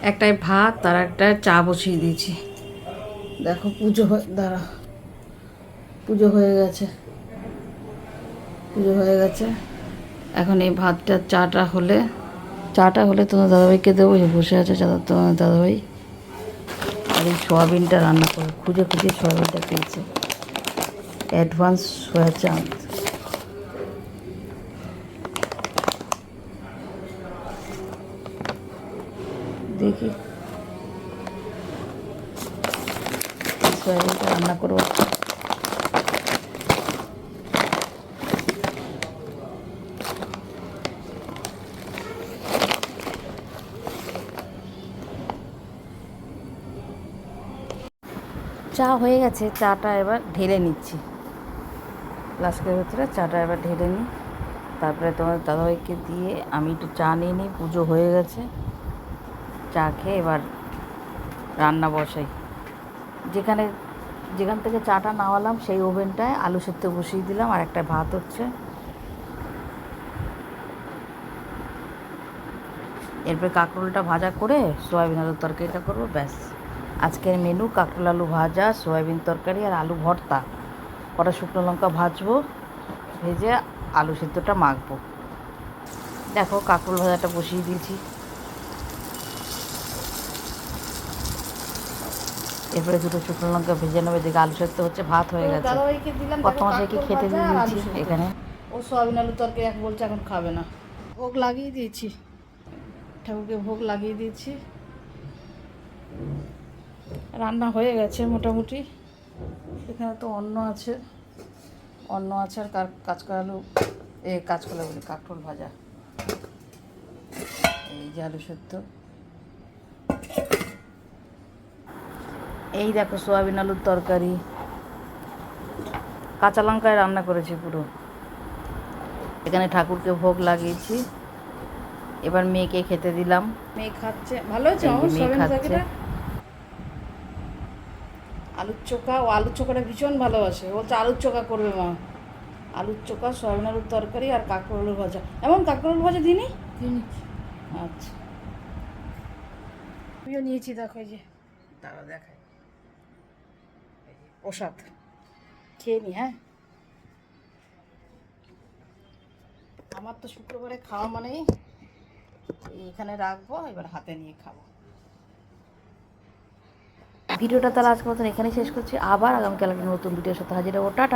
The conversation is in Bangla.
একটাই ভাত, আর একটা চা বসিয়ে দিয়েছি। দেখো, পুজো দাঁড়া পুজো হয়ে গেছে। পুজো হয়ে গেছে। এখন এই ভাতটা, চাটা হলে চাটা হলে তোমার দাদাভাইকে দেবো বসে আছে দাদা তোমার দাদাভাই। আর এই সোয়াবিনটা রান্না করো, খুঁজে খুঁজে সোয়াবিনটা পেয়েছে। অ্যাডভান্স সোয়া চাঁদ। দেখি। সয়াবিনটা রান্না করব। চা হয়ে গেছে, চাটা এবার ঢেলে নিচ্ছি। ফ্লাস্কের ভেতরে চাটা এবার ঢেলে নিই। তারপরে তোমার দাদাভাইকে দিয়ে আমি একটু চা নিয়ে নিই, পুজো হয়ে গেছে। চা খেয়ে এবার রান্না বসাই। যেখানে, যেখান থেকে চাটা নামালাম সেই ওভেনটায় আলু সেদ্ধ বসিয়ে দিলাম আর একটা ভাত হচ্ছে। এরপরে কাঁকরোলটা ভাজা করে সয়াবিন আলুর তরকারিটা করব, ব্যাস। আজকের মেনু কাঁকরোল, আলু ভাজা, সয়াবিন তরকারি আর আলু ভর্তা। কটা শুকনো লঙ্কা ভাজবো, ভেজে আলু সেদ্ধটা মাখবো। দেখো কাঁকরোল ভাজাটা বসিয়ে দিয়েছি। এরপরে দুটো শুকনো লঙ্কা ভেজে নেবে দেখে আলু সেদ্ধ হচ্ছে ভাত হয়ে গেছে। কত মাসে কি খেতে দিয়ে দিয়েছি এখানে। ও সয়াবিন আলু তরকারি এক বলছে এখন খাবে না। ভোগ লাগিয়ে দিয়েছি। ঠাকুরকে ভোগ লাগিয়ে দিয়েছি। রান্না হয়ে গেছে মোটামুটি। এখানে তো অন্ন আছে। অন্ন আছে আর কার কাঁচকলা আলু এ কাঁচকলা বলি কাঁকরোল ভাজা। এই যে আলু সেদ্ধ। এই দেখো সোয়াবিন আলুর তরকারি। কাঁচা লঙ্কায় রান্না করেছি পুরো। এখানে ঠাকুরকে ভোগ লাগিয়েছি। এবার মেয়েকে খেতে দিলাম। মেয়ে খাচ্ছে। ভালো হয়েছে আমার মেয়ে খাচ্ছে। আলুর চোখা ও আলুর চোখাটা ভীষণ ভালোবাসে। বলছে আলুর চোখা করবে মা। আলুর চোখা সয়াবিন আলুর তরকারি আর কাঁকরোল ভাজা। এমন কাঁকরোল ভাজা দিনি? আচ্ছা। আমিও নিয়েছি দেখো যে। তারা দেখায় প্রসাদ খেয়ে নি হ্যাঁ? আমার তো শুক্রবারে খাওয়া মানেই এখানে রাখব, এবার হাতে নিয়ে খাব। ভিডিওটা তাহলে আজকের মতন এখানেই শেষ করছি। আবার আগামীকাল একটা নতুন ভিডিওর সাথে হাজির হব। টাটা।